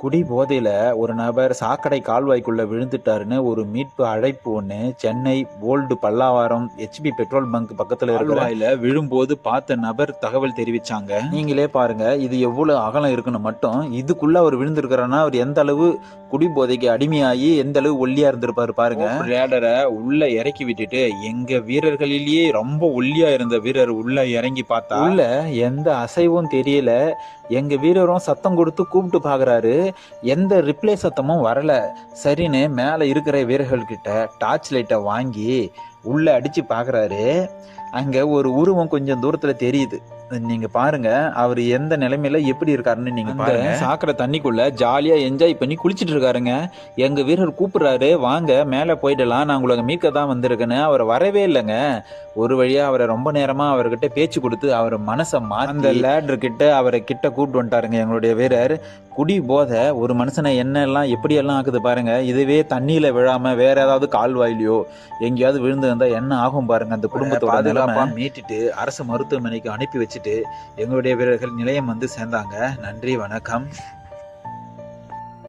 குடி போதையில ஒரு நபர் சாக்கடை கால்வாய்க்குள்ள விழுந்துட்டாருன்னு ஒரு மீட்பு அழைப்பு ஒண்ணு சென்னை போல்டு பல்லாவரம் ஹெச்பி பெட்ரோல் பங்க் பக்கத்துல இருக்கிற விழும்போது பார்த்த நபர் தகவல் தெரிவிச்சாங்க. நீங்களே பாருங்க இது எவ்வளவு அகலம் இருக்குன்னு மட்டும். இதுக்குள்ள அவர் விழுந்திருக்கிறாருன்னா அவர் எந்த அளவு குடி போதைக்கு அடிமையாகி எந்த அளவு ஒல்லியா இருந்திருப்பாரு பாருங்க. லேடரை உள்ள இறக்கி விட்டுட்டு எங்க வீரர்களிலேயே ரொம்ப ஒல்லியா இருந்த வீரர் உள்ள இறங்கி பார்த்தா உள்ள எந்த அசைவும் தெரியல. எங்க வீரரும் சத்தம் கொடுத்து கூப்பிட்டு பாக்குறாரு. எந்த ரிப்ளை சத்தமும் வரல. சரின்னு மேலே இருக்கிற வீரர்கள்கிட்ட டார்ச் லைட்டை வாங்கி உள்ள அடிச்சு பார்க்குறாரு அங்கே ஒரு உருவம் கொஞ்சம் தூரத்தில் தெரியுது. நீங்க பாருங்க அவர் எந்த நிலைமையில எப்படி இருக்காருன்னு நீங்க பாருங்க. சாக்கடை தண்ணிக்குள்ள ஜாலியா என்ஜாய் பண்ணி குளிச்சிட்டு இருக்காருங்க. எங்க வீரர் கூப்பிடுறாரு வாங்க மேலே போயிடலாம். நான் உங்களை மீட்க தான் வந்திருக்கேன்னு. அவர் வரவே இல்லைங்க. ஒரு வழியா அவரை ரொம்ப நேரமா அவர்கிட்ட பேச்சு கொடுத்து அவர் மனசை மாத்தி அந்த லேடர் கிட்ட அவரை கிட்ட கூப்பிட்டு வந்துட்டாருங்க எங்களுடைய வீரர். குடி போதை ஒரு மனுஷனை என்னெல்லாம் எப்படியெல்லாம் ஆக்குது பாருங்க. இதுவே தண்ணியில விழாம வேற ஏதாவது கால்வாயிலையோ எங்கேயாவது விழுந்து என்ன ஆகும் பாருங்க அந்த குடும்பத்தோட பாதுகாப்பா மீட்டுட்டு அரசு மருத்துவமனைக்கு அனுப்பி வச்சுட்டு எங்களுடைய வீரர்கள் நிலையம் வந்து சேர்ந்தாங்க. நன்றி வணக்கம்.